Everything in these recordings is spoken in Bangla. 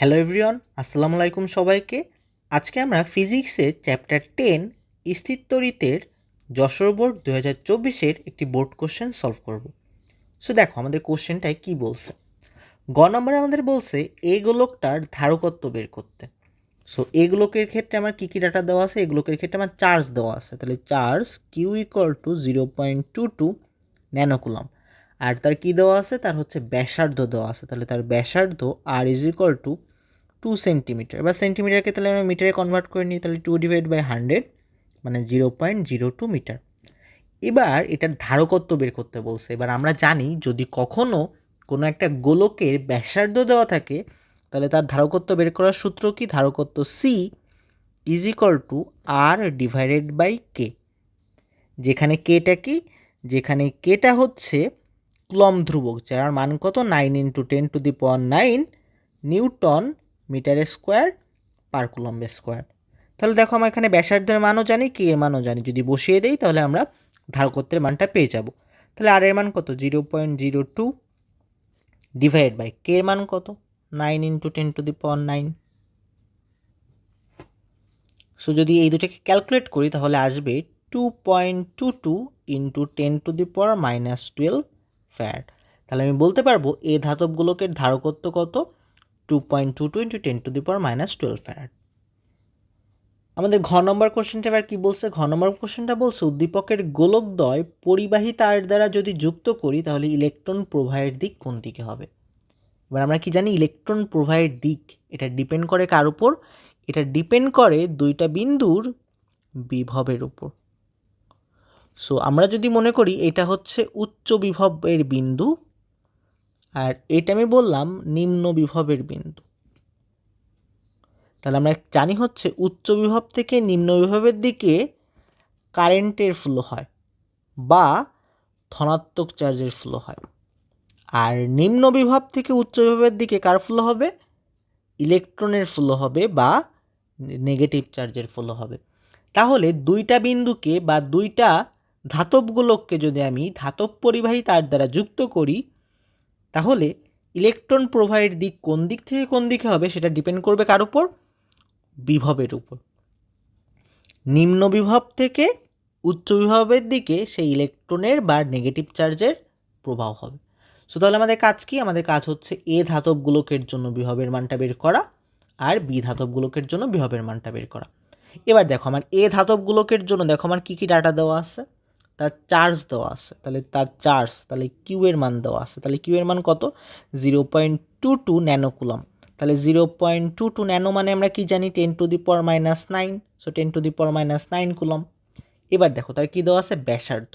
হ্যালো এভরিওয়ান আসসালামু আলাইকুম সবাইকে। আজকে আমরা ফিজিক্সের চ্যাপ্টার টেন স্থিরতরিতের যশোর বোর্ড দু হাজার চব্বিশের একটি বোর্ড কোশ্চেন সলভ করব। সো দেখো, আমাদের কোশ্চেনটায় কি বলছে? গ নম্বরে আমাদের বলছে এই গোলকটার ধারকত্ব বের করতে। সো এই গোলকের ক্ষেত্রে আমার কী কী ডাটা দেওয়া আছে? এই গোলকের ক্ষেত্রে আমার চার্জ দেওয়া আছে। তাহলে charge Q equal to zero point two two nanocoulomb আর তার কী দেওয়া আছে? তার হচ্ছে ব্যাসার্ধ দেওয়া আছে। তাহলে তার ব্যাসার্ধ R is equal to two centimetre এবার সেন্টিমিটারকে তাহলে আমরা মিটারে কনভার্ট করে নিই, তাহলে টু ডিভাইড বাই হান্ড্রেড মানে zero point zero two metre এবার এটার ধারকত্ব বের করতে বলছে। এবার আমরা জানি, যদি কখনো কোনো একটা গোলকের ব্যাসার্ধ দেওয়া থাকে, তাহলে তার ধারকত্ব বের করার সূত্র কি? ধারকত্ব C is equal to R divided by K যেখানে কেটা কি? যেখানে কেটা হচ্ছে ক্লম ধ্রুবক, যার মান কত? Nine into ten to the power nine newton metre square per coulomb square. তাহলে দেখো আমরা এখানে ব্যাসার্ধের মানও জানি, কে এর মানও জানি। যদি বসিয়ে দেই তাহলে আমরা ধারকত্বের মানটা পেয়ে যাব। তাহলে আর এর মান কত? Zero point zero two divide by K এর মান কত? Nine into ten to the power nine so যদি এই দুটোকে ক্যালকুলেট করি তাহলে আসবে two point two two into ten to the power minus twelve farad তাহলে আমি বলতে পারব এই ধাতবগুলোকের ধারকত্ব কত? Two point two two ten to the power minus twelve আমাদের ঘ নম্বর কোশ্চেনটা এবার কী বলছে? ঘ নম্বর কোশ্চেনটা বলছে, উদ্দীপকের গোলকদ্বয় পরিবাহী তার দ্বারা যদি যুক্ত করি, তাহলে ইলেকট্রন প্রবাহের দিক কোন দিকে হবে? এবার আমরা কি জানি ইলেকট্রন প্রবাহের দিক, এটা ডিপেন্ড করে কার উপর? এটা ডিপেন্ড করে দুইটা বিন্দুর বিভবের উপর। সো আমরা যদি মনে করি, এটা হচ্ছে উচ্চ বিভবের বিন্দু আর এটা আমি বললাম নিম্ন বিভবের বিন্দু। তাহলে আমরা জানি হচ্ছে উচ্চ বিভব থেকে নিম্ন বিভবের দিকে কারেন্টের ফ্লো হয় বা ধনাত্মক চার্জের ফ্লো হয়। আর নিম্ন বিভব থেকে উচ্চ বিভবের দিকে কার ফ্লো হবে? ইলেকট্রনের ফ্লো হবে বা নেগেটিভ চার্জের ফ্লো হবে। তাহলে দুইটা বিন্দুকে বা দুইটা ধাতবগুলোকে যদি আমি ধাতব পরিবাহী তার দ্বারা যুক্ত করি তাহলে ইলেকট্রন প্রবাহের দিক কোন দিক থেকে কোন দিকে হবে সেটা ডিপেন্ড করবে কার উপর? বিভবের উপর। নিম্ন বিভব থেকে উচ্চ বিভবের দিকে সেই ইলেকট্রনের বা নেগেটিভ চার্জের প্রবাহ হবে। সো তাহলে আমাদের কাজ কি? আমাদের কাজ হচ্ছে এ ধাতবগুলোকের জন্য বিভবের মানটা বের করা আর বি ধাতবগুলোকের জন্য বিভবের মানটা বের করা। এবার দেখো, আমার এ ধাতবগুলোকের জন্য দেখো, আমার কী কী ডাটা দেওয়া আছে? তার চার্জ দেওয়া আছে। তাহলে তার চার্জ তাহলে কিউ এর মান দেওয়া আছে। তাহলে কিউ এর মান কত? Zero point two two nanocoulomb তাহলে zero point two two nano মানে আমরা কি জানি? Ten to the power minus nine so ten to the power minus nine coulomb এবার দেখো, তার কী দেওয়া আছে? ব্যাসার্ধ।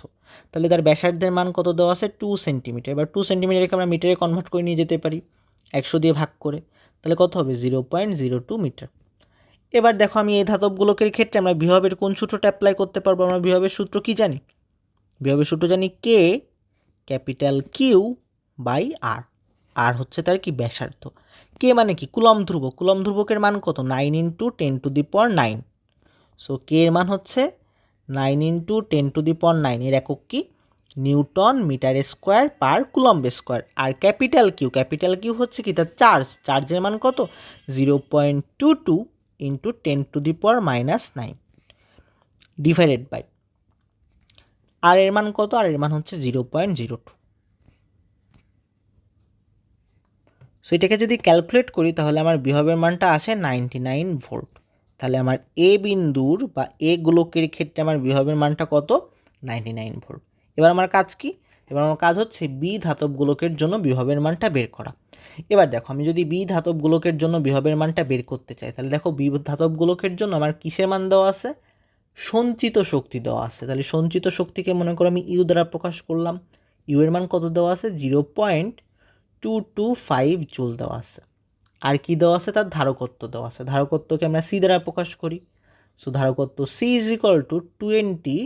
তাহলে তার ব্যাসার্ধের মান কত দেওয়া আছে? টু সেন্টিমিটার এবার টু সেন্টিমিটারকে আমরা মিটারে কনভার্ট করে নিয়ে যেতে পারি। একশো দিয়ে ভাগ করে। তাহলে কত হবে? Zero point zero two metre এবার দেখো, আমি এই ধাতবগুলোকের ক্ষেত্রে আমরা বিহবের কোন সূত্রটা অ্যাপ্লাই করতে পারব? আমরা বিহবের সূত্র কী জানি? বিহবের সূত্র জানি K capital Q by R R হচ্ছে তার কি? ব্যাসার্ধ। কে মানে কি? কুলম ধ্রুবক। কুলম ধ্রুবকের মান কত? Nine into ten to the power nine. So K এর মান হচ্ছে nine into ten to the power nine. এর একক কি? Newton metre square per coulomb square. আর ক্যাপিটাল কিউ ক্যাপিটাল কিউ হচ্ছে কি? তার চার্জ। চার্জের মান কত? Zero point two two into ten to the power minus nine. Divided by R এর মান কত? আর এর মান হচ্ছে zero point zero two so এটাকে যদি ক্যালকুলেট করি, তাহলে আমার বিভবের মানটা আসে নাইনটি নাইন ভোল্ট তাহলে আমার এ বিন্দুর বা এ গোলকের ক্ষেত্রে আমার বিভবের মানটা কত? নাইনটি নাইন ভোল্ট এবার আমার কাজ কি? এবার আমার কাজ হচ্ছে বি ধাতব গোলকের জন্য বিভবের মানটা বের করা। এবার দেখো, আমি যদি বি ধাতব গোলকের জন্য বিভবের মানটা বের করতে চাই, তাহলে দেখো বি ধাতব গোলকের জন্য আমার কিসের মান দেওয়া আছে? সঞ্চিত শক্তি দেওয়া আছে। তাহলে সঞ্চিত শক্তিকে মনে করো আমি ইউ দ্বারা প্রকাশ করলাম। ইউ এর মান কত দেওয়া আছে? Zero point two two five joule দেওয়া আছে। আর কি দেওয়া আছে? তার ধারকত্ব দেওয়া আছে। ধারকত্বকে আমরা সি দ্বারা প্রকাশ করি। So ধারকত্ব C is equal to twenty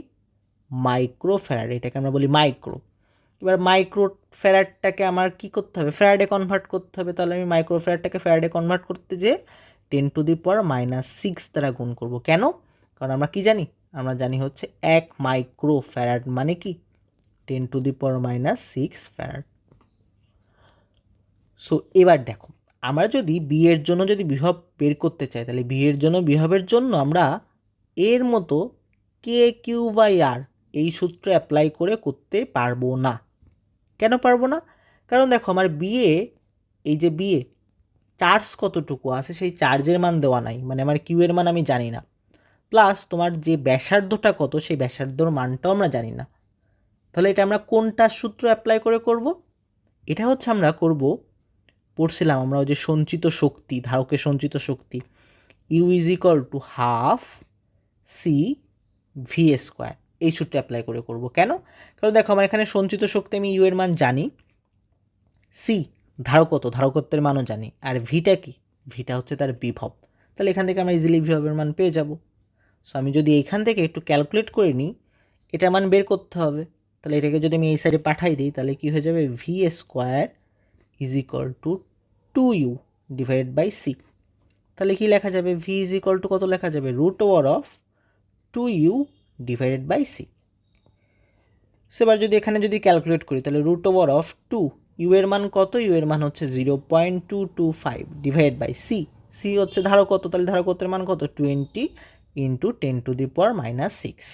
micro farad এটাকে আমরা বলি মাইক্রো। এবার মাইক্রো ফ্যারাডটাকে আমার কি করতে হবে? ফ্যারাডে কনভার্ট করতে হবে। তাহলে আমি মাইক্রো ফ্যারাডটাকে ফ্যারাডে কনভার্ট করতে যে ten to the power minus six দ্বারা গুণ করব। কেন? কারণ আমরা কি জানি? আমরা জানি হচ্ছে এক মাইক্রো ফ্যারাড মানে কি? Ten to the power minus six farad. So এবার দেখো, আমরা যদি বি এর জন্য যদি বিভব বের করতে চাই, তাহলে বি এর জন্য বিভবের জন্য আমরা এর মতো কে কিউ বাই আর এই সূত্র অ্যাপ্লাই করে করতে পারব না। কেন পারব না? কারণ দেখো, আমার বিয়ে এই যে বিয়ে চার্জ কতটুকু আছে? সেই চার্জের মান দেওয়া নাই। মানে আমার কিউ এর মান আমি জানি না। প্লাস তোমার যে ব্যাসার্ধটা কত, সেই ব্যাসার্ধর মানটাও আমরা জানি না। তাহলে এটা আমরা কোনটা সূত্র অ্যাপ্লাই করে করব? এটা হচ্ছে আমরা করব, পড়ছিলাম আমরা ওই যে সঞ্চিত শক্তি, ধারকের সঞ্চিত শক্তি U is equal to half C V square এই সূত্রে অ্যাপ্লাই করে করব। কেন? কারণ দেখো আমার এখানে সঞ্চিত শক্তি আমি ইউ এর মান জানি সি ধারকত্ব, ধারকত্বের মানও জানি, আর ভিটা কি? ভিটা হচ্ছে তার বিভব। তাহলে এখান থেকে আমরা ইজিলি বিভবের মান পেয়ে যাব। সো আমি যদি এইখান থেকে একটু ক্যালকুলেট করে নিই এটা মান বের করতে হবে। তাহলে এটাকে যদি আমি এই সাইডে পাঠাই দিই, তাহলে কী হয়ে যাবে? V square is equal to two U divided by C তাহলে কী লেখা যাবে? ভি ইজ ইকাল টু কত লেখা যাবে? Root over of two U divided by C সেবার যদি এখানে যদি ক্যালকুলেট করি, তাহলে root over of two U এর মান কত? ইউ এর মান হচ্ছে zero point two two five divide by C C হচ্ছে ধারক কত? তাহলে ধারকত্বের মান কত? Twenty into ten to the power minus six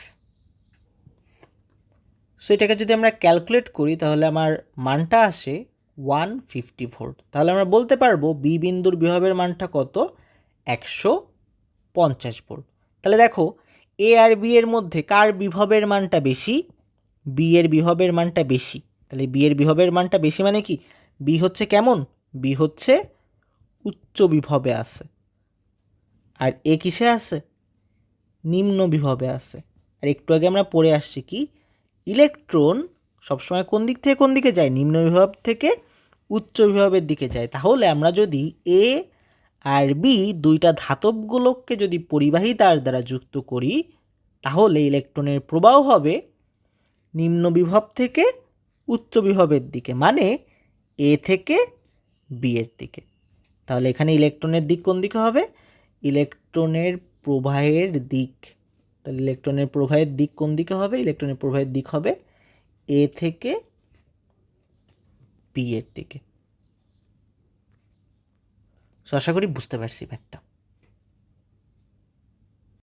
so এটাকে যদি আমরা ক্যালকুলেট করি, তাহলে আমার মানটা আসে ওয়ান ফিফটি ভোল্ট তাহলে আমরা বলতে পারব বি বিন্দুর বিভবের মানটা কত? একশো পঞ্চাশ ভোল্ট তাহলে দেখো এ আর বি এর মধ্যে কার বিভবের মানটা বেশি? বি এর বিভবের মানটা বেশি। তাহলে বি এর বিভবের মানটা বেশি মানে কি? বি হচ্ছে কেমন? বি হচ্ছে উচ্চ বিভবে আছে। আর এ কিসে আছে? নিম্ন বিভবে আছে। আর একটু আগে আমরা পড়ে আসছি কি? ইলেকট্রন সবসময় কোন দিক থেকে কোন দিকে যায়? নিম্ন বিভব থেকে উচ্চ বিভবের দিকে যায়। তাহলে আমরা যদি এ আর বি দুইটা ধাতব গোলককে যদি পরিবাহী তার দ্বারা যুক্ত করি, তাহলে ইলেকট্রনের প্রবাহ হবে নিম্ন বিভব থেকে উচ্চ বিভবের দিকে মানে এ থেকে বি এর দিকে। তাহলে এখানে ইলেকট্রনের দিক কোন দিকে হবে? ইলেকট্রনের প্রবাহের দিক। তাহলে ইলেকট্রনের প্রবাহের দিক কোন দিকে হবে? ইলেকট্রনের প্রবাহের দিক হবে এ থেকে বি এর দিকে। সো আশা করি বুঝতে পারছি ব্যাপারটা।